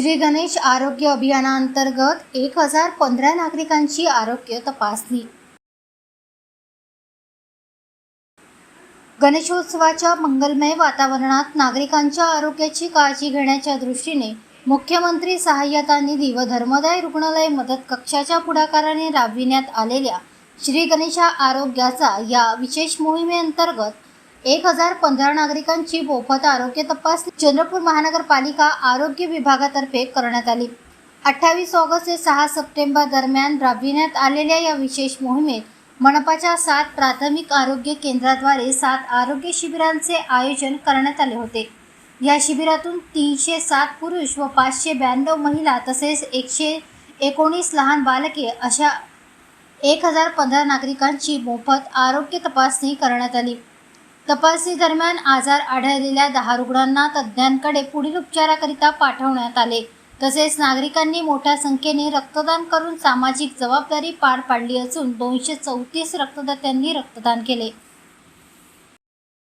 गणेश आरोग्य अभियानाअंतर्गत एक हजार पंधरा नागरिकांची आरोग्य तपासणी. गणेशोत्सवाच्या मंगलमय वातावरणात नागरिकांच्या आरोग्याची काळजी घेण्याच्या दृष्टीने मुख्यमंत्री सहाय्यता निधी व धर्मदाय रुग्णालय मदत कक्षाच्या पुढाकाराने राबविण्यात आलेल्या श्री गणेशा आरोग्याचा या विशेष मोहिमेअंतर्गत एक हजार पंधरा नागरिकांची मोफत आरोग्य तपासणी चंद्रपूर महानगरपालिका आरोग्य विभागातर्फे करण्यात आली. अठ्ठावीस ऑगस्ट ते सहा सप्टेंबर दरम्यान राबविण्यात आलेल्या या विशेष मोहिमेत मनपाच्या सात प्राथमिक आरोग्य केंद्राद्वारे सात आरोग्य शिबिरांचे आयोजन करण्यात आले होते. या शिबिरातून तीनशे सात पुरुष व पाचशे ब्याण्णव महिला तसेच एकशे एकोणीस लहान बालके अशा एक हजार पंधरा नागरिकांची मोफत आरोग्य तपासणी करण्यात आली. तपासणी दरम्यान आजार आढळलेल्या दहा रुग्णांना तज्ज्ञांकडे पुढील उपचाराकरिता पाठवण्यात आले. तसेच नागरिकांनी मोठ्या संख्येने रक्तदान करून सामाजिक जबाबदारी पार पाडली असून दोनशे चौतीस रक्तदात्यांनी रक्तदान केले.